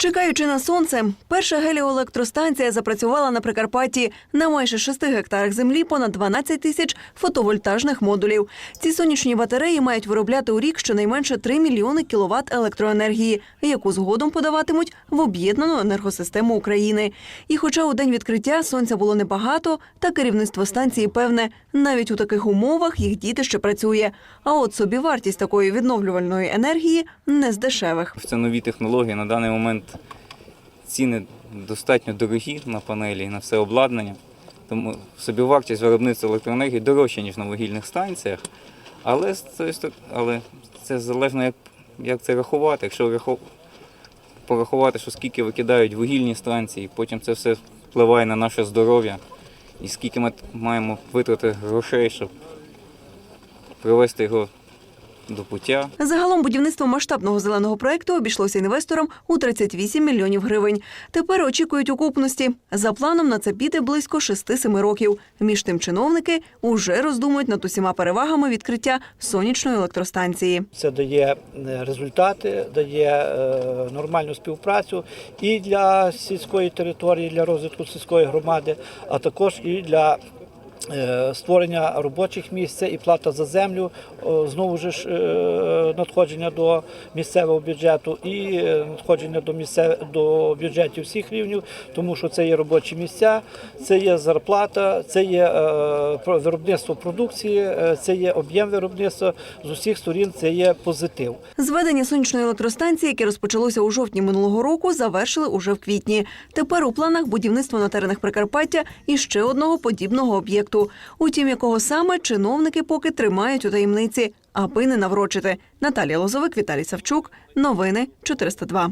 Чекаючи на сонце, перша геліоелектростанція запрацювала на Прикарпатті на майже 6 гектарах землі понад 12 тисяч фотовольтажних модулів. Ці сонячні батареї мають виробляти у рік щонайменше 3 мільйони кіловат електроенергії, яку згодом подаватимуть в об'єднану енергосистему України. І хоча у день відкриття сонця було небагато, та керівництво станції певне, навіть у таких умовах їх діти ще працює. А от собівартість такої відновлювальної енергії не з дешевих. Це нові технології. На даний момент ціни достатньо дорогі на панелі і на все обладнання. Тому собівартість виробництва електроенергії дорожча, ніж на вугільних станціях. Але, але це залежно, як, як це рахувати. Якщо порахувати, що скільки викидають вугільні станції, потім це все впливає на наше здоров'я. І скільки ми маємо витратити грошей, щоб привести його до пуття. Загалом будівництво масштабного зеленого проекту обійшлося інвесторам у 38 мільйонів гривень. Тепер очікують окупності. За планом на це піде близько 6-7 років. Між тим чиновники уже роздумують над усіма перевагами відкриття сонячної електростанції. Це дає е, результати, дає е, нормальну співпрацю і для сільської території, для розвитку сільської громади, а також і для створення робочих місць і плата за землю, знову ж е, надходження до місцевого бюджету і е, надходження до місцев... до бюджетів всіх рівнів, тому що це є робочі місця, це є зарплата, це є е, виробництво продукції, е, це є об'єм виробництва з усіх сторін. Це є позитив. Зведення сонячної електростанції, яке розпочалося у жовтні минулого року, завершили уже в квітні. Тепер у планах будівництво на теренах Прикарпаття і ще одного подібного об'єкту. Утім, якого саме чиновники поки тримають у таємниці, аби не наврочити. Наталія Лозовик, Віталій Савчук. Новини 402.